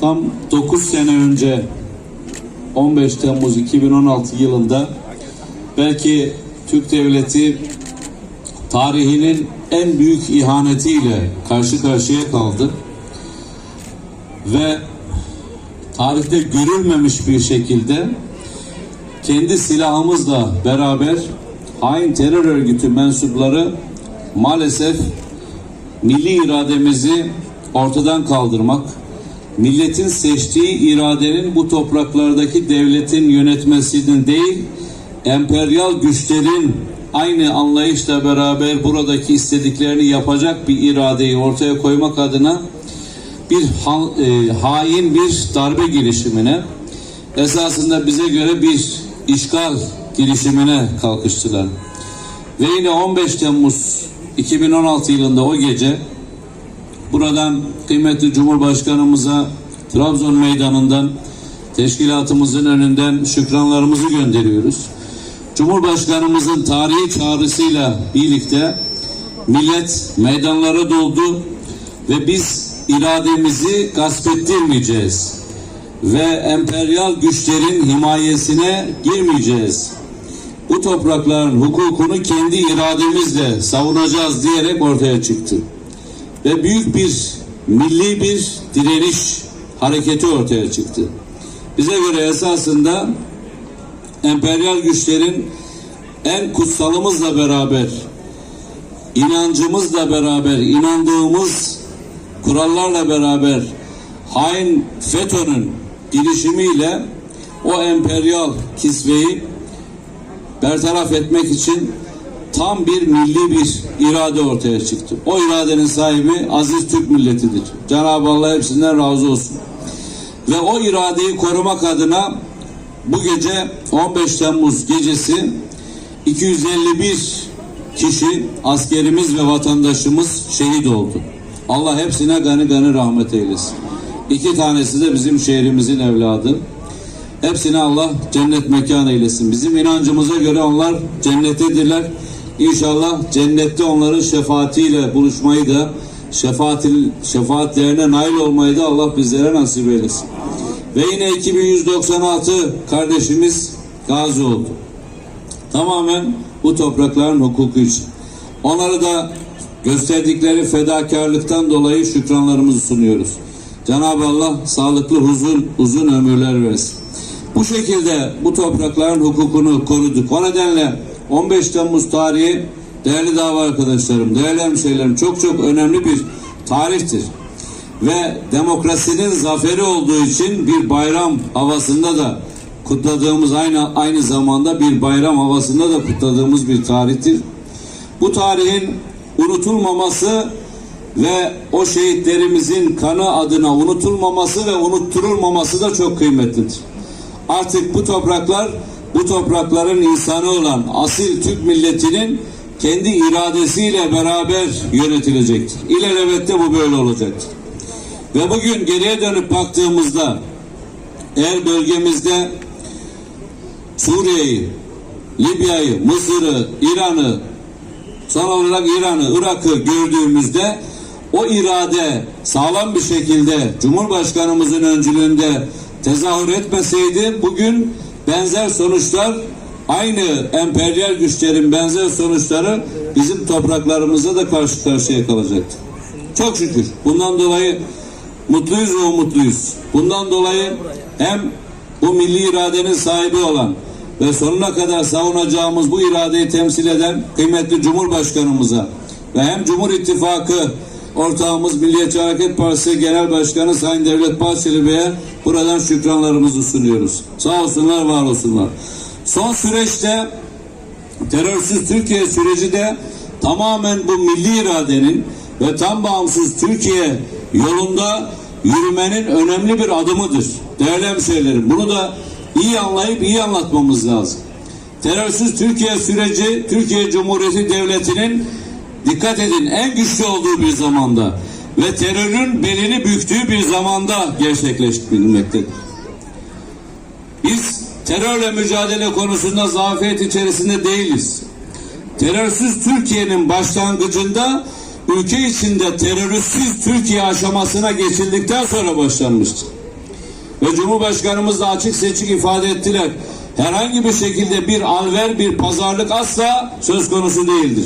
Tam 9 sene önce 15 Temmuz 2016 yılında belki Türk Devleti tarihinin en büyük ihanetiyle karşı karşıya kaldı. Ve tarihte görülmemiş bir şekilde kendi silahımızla beraber hain terör örgütü mensupları maalesef milli irademizi ortadan kaldırmak, milletin seçtiği iradenin bu topraklardaki devletin yönetmesinin değil, emperyal güçlerin aynı anlayışla beraber buradaki istediklerini yapacak bir iradeyi ortaya koymak adına bir e, hain bir darbe girişimine esasında bize göre bir işgal girişimine kalkıştılar. Ve yine 15 Temmuz 2016 yılında o gece buradan kıymetli Cumhurbaşkanımıza Trabzon Meydanı'ndan teşkilatımızın önünden şükranlarımızı gönderiyoruz. Cumhurbaşkanımızın tarihi çağrısıyla birlikte millet meydanlara doldu ve biz irademizi gasp ettirmeyeceğiz ve emperyal güçlerin himayesine girmeyeceğiz. Bu toprakların hukukunu kendi irademizle savunacağız diyerek ortaya çıktı. Ve büyük bir milli bir direniş hareketi ortaya çıktı. Bize göre esasında emperyal güçlerin en kutsalımızla beraber, inancımızla beraber, inandığımız kurallarla beraber hain FETÖ'nün girişimiyle o emperyal kisveyi bertaraf etmek için tam bir milli bir irade ortaya çıktı. O iradenin sahibi aziz Türk milletidir. Cenab-ı Allah hepsinden razı olsun. Ve o iradeyi korumak adına bu gece 15 Temmuz gecesi 251 kişi askerimiz ve vatandaşımız şehit oldu. Allah hepsine gani gani rahmet eylesin. İki tanesi de bizim şehrimizin evladı. Hepsine Allah cennet mekan eylesin. Bizim inancımıza göre onlar cennettedirler. İnşallah cennette onların şefaatiyle buluşmayı da şefaatil, şefaatlerine nail olmayı da Allah bizlere nasip eylesin. Ve yine 2196 kardeşimiz gazi oldu. Tamamen bu toprakların hukuku için. Onları da gösterdikleri fedakarlıktan dolayı şükranlarımızı sunuyoruz. Cenab-ı Allah sağlıklı huzun, uzun ömürler versin. Bu şekilde bu toprakların hukukunu koruduk. O nedenle 15 Temmuz tarihi değerli dava arkadaşlarım, değerli hemşehrilerim çok çok önemli bir tarihtir. Ve demokrasinin zaferi olduğu için bir bayram havasında da kutladığımız aynı aynı zamanda bir bayram havasında da kutladığımız bir tarihtir. Bu tarihin unutulmaması ve o şehitlerimizin kanı adına unutulmaması ve unutturulmaması da çok kıymetlidir. Artık bu topraklar bu toprakların insanı olan asil Türk milletinin kendi iradesiyle beraber yönetilecektir. İlelebette bu böyle olacaktır. Ve bugün geriye dönüp baktığımızda eğer bölgemizde Suriye'yi, Libya'yı, Mısır'ı, İran'ı, son olarak İran'ı, Irak'ı gördüğümüzde o irade sağlam bir şekilde Cumhurbaşkanımızın öncülüğünde tezahür etmeseydi bugün benzer sonuçlar aynı emperyal güçlerin benzer sonuçları bizim topraklarımızda da karşı karşıya kalacaktı. Çok şükür. Bundan dolayı mutluyuz ve umutluyuz. Bundan dolayı hem bu milli iradenin sahibi olan ve sonuna kadar savunacağımız bu iradeyi temsil eden kıymetli Cumhurbaşkanımıza ve hem Cumhur İttifakı ortağımız Milliyetçi Hareket Partisi Genel Başkanı Sayın Devlet Bahçeli Bey'e buradan şükranlarımızı sunuyoruz. Sağ olsunlar, var olsunlar. Son süreçte terörsüz Türkiye süreci de tamamen bu milli iradenin ve tam bağımsız Türkiye yolunda yürümenin önemli bir adımıdır. Değerli hemşehrilerim bunu da iyi anlayıp iyi anlatmamız lazım. Terörsüz Türkiye süreci Türkiye Cumhuriyeti Devleti'nin dikkat edin en güçlü olduğu bir zamanda ve terörün belini büktüğü bir zamanda gerçekleştirilmektedir. Biz terörle mücadele konusunda zafiyet içerisinde değiliz. Terörsüz Türkiye'nin başlangıcında ülke içinde terörsüz Türkiye aşamasına geçildikten sonra başlanmıştır. ve Cumhurbaşkanımız da açık seçik ifade ettiler. Herhangi bir şekilde bir alver, bir pazarlık asla söz konusu değildir.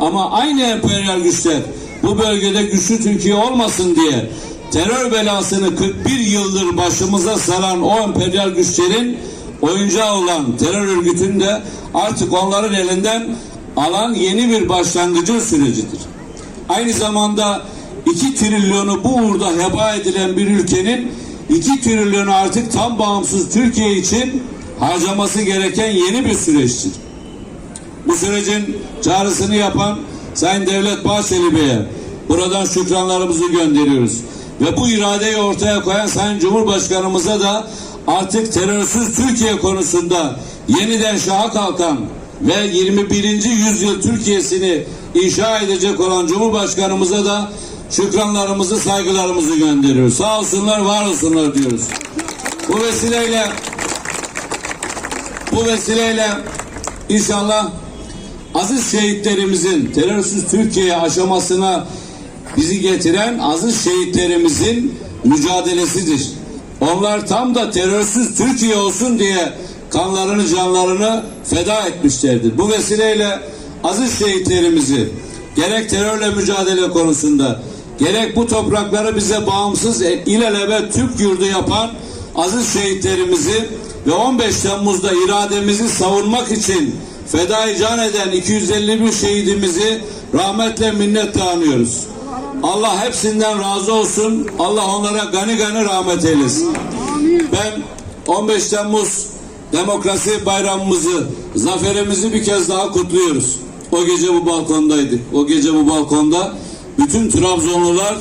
Ama aynı emperyal güçler bu bölgede güçlü Türkiye olmasın diye terör belasını 41 yıldır başımıza saran o emperyal güçlerin oyuncağı olan terör örgütünün de artık onların elinden alan yeni bir başlangıcın sürecidir. Aynı zamanda 2 trilyonu bu uğurda heba edilen bir ülkenin 2 trilyonu artık tam bağımsız Türkiye için harcaması gereken yeni bir süreçtir. Bu sürecin çağrısını yapan Sayın Devlet Bahçeli Bey'e buradan şükranlarımızı gönderiyoruz. Ve bu iradeyi ortaya koyan Sayın Cumhurbaşkanımıza da artık terörsüz Türkiye konusunda yeniden şaha kalkan ve 21. yüzyıl Türkiye'sini inşa edecek olan Cumhurbaşkanımıza da şükranlarımızı, saygılarımızı gönderiyoruz. Sağ olsunlar, var olsunlar diyoruz. Bu vesileyle bu vesileyle inşallah aziz şehitlerimizin terörsüz Türkiye aşamasına bizi getiren aziz şehitlerimizin mücadelesidir. Onlar tam da terörsüz Türkiye olsun diye kanlarını canlarını feda etmişlerdir. Bu vesileyle aziz şehitlerimizi gerek terörle mücadele konusunda gerek bu toprakları bize bağımsız e, ilelebet Türk yurdu yapan aziz şehitlerimizi ve 15 Temmuz'da irademizi savunmak için fedai can eden 251 şehidimizi rahmetle minnetle anıyoruz. Allah hepsinden razı olsun. Allah onlara gani gani rahmet eylesin. Ben 15 Temmuz demokrasi bayramımızı, zaferimizi bir kez daha kutluyoruz. O gece bu balkondaydık. O gece bu balkonda bütün Trabzonlular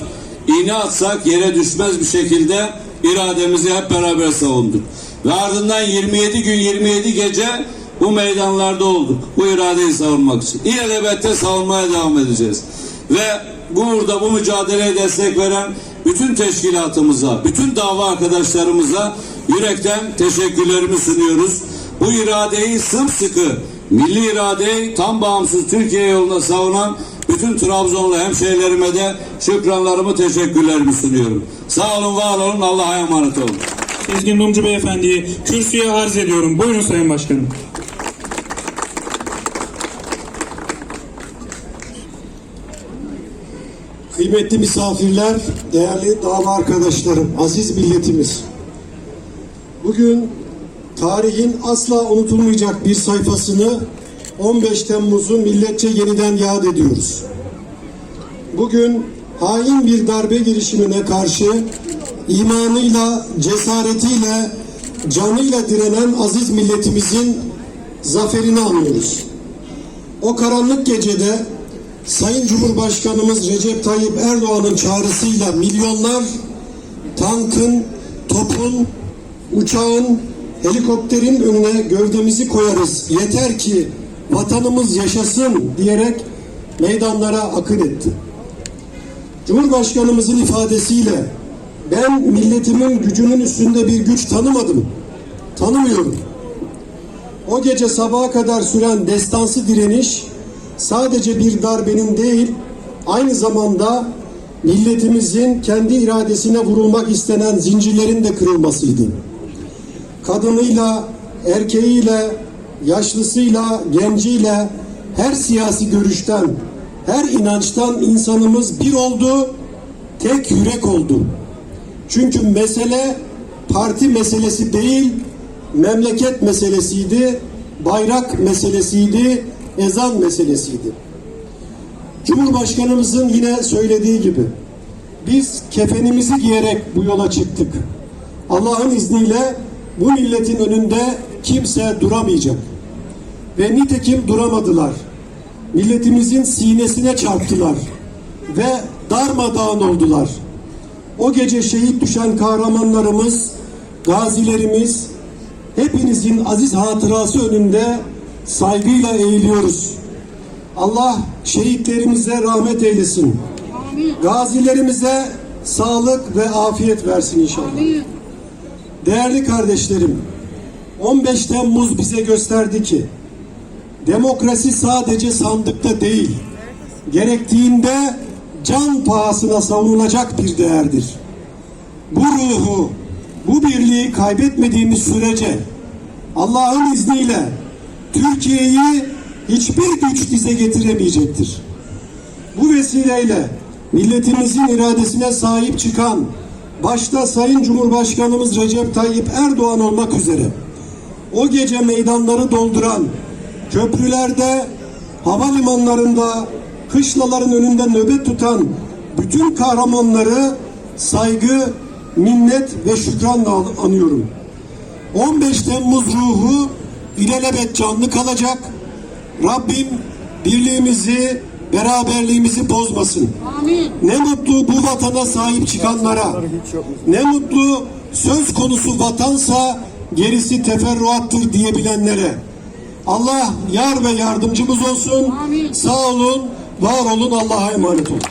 iğne atsak yere düşmez bir şekilde irademizi hep beraber savunduk. Ve ardından 27 gün 27 gece bu meydanlarda olduk. Bu iradeyi savunmak için. İlelebette savunmaya devam edeceğiz. Ve burada bu mücadeleye destek veren bütün teşkilatımıza, bütün dava arkadaşlarımıza yürekten teşekkürlerimi sunuyoruz. Bu iradeyi sımsıkı, milli iradeyi tam bağımsız Türkiye yolunda savunan bütün Trabzonlu hemşehrilerime de şükranlarımı, teşekkürlerimi sunuyorum. Sağ olun, var olun, Allah'a emanet olun. Sezgin Mumcu Beyefendi'yi kürsüye arz ediyorum. Buyurun Sayın Başkanım. Kıymetli misafirler, değerli dava arkadaşlarım, aziz milletimiz. Bugün tarihin asla unutulmayacak bir sayfasını 15 Temmuz'u milletçe yeniden yad ediyoruz. Bugün hain bir darbe girişimine karşı imanıyla, cesaretiyle, canıyla direnen aziz milletimizin zaferini anlıyoruz. O karanlık gecede Sayın Cumhurbaşkanımız Recep Tayyip Erdoğan'ın çağrısıyla milyonlar tankın, topun, uçağın, helikopterin önüne gövdemizi koyarız. Yeter ki vatanımız yaşasın diyerek meydanlara akın etti. Cumhurbaşkanımızın ifadesiyle ben milletimin gücünün üstünde bir güç tanımadım. Tanımıyorum. O gece sabaha kadar süren destansı direniş sadece bir darbenin değil, aynı zamanda milletimizin kendi iradesine vurulmak istenen zincirlerin de kırılmasıydı. Kadınıyla, erkeğiyle, yaşlısıyla, genciyle, her siyasi görüşten, her inançtan insanımız bir oldu, tek yürek oldu. Çünkü mesele parti meselesi değil, memleket meselesiydi, bayrak meselesiydi, ezan meselesiydi. Cumhurbaşkanımızın yine söylediği gibi biz kefenimizi giyerek bu yola çıktık. Allah'ın izniyle bu milletin önünde kimse duramayacak. Ve nitekim duramadılar. Milletimizin sinesine çarptılar ve darmadağın oldular. O gece şehit düşen kahramanlarımız, gazilerimiz, hepinizin aziz hatırası önünde saygıyla eğiliyoruz. Allah şehitlerimize rahmet eylesin. Gazilerimize sağlık ve afiyet versin inşallah. Değerli kardeşlerim, 15 Temmuz bize gösterdi ki demokrasi sadece sandıkta değil, gerektiğinde can pahasına savunulacak bir değerdir. Bu ruhu, bu birliği birliği kaybetmediğimiz sürece Allah'ın izniyle Türkiye'yi hiçbir güç dize getiremeyecektir. Bu vesileyle milletimizin iradesine sahip çıkan başta Sayın Cumhurbaşkanımız Recep Tayyip Erdoğan olmak üzere o gece meydanları dolduran köprülerde, havalimanlarında, kışlaların önünde nöbet tutan bütün kahramanları saygı, minnet ve şükranla an- anıyorum. 15 Temmuz ruhu ilelebet canlı kalacak. Rabbim birliğimizi, beraberliğimizi bozmasın. Ne mutlu bu vatana sahip çıkanlara. Ne mutlu söz konusu vatansa gerisi teferruattır diyebilenlere. Allah yar ve yardımcımız olsun. Sağ olun, var olun, Allah'a emanet olun.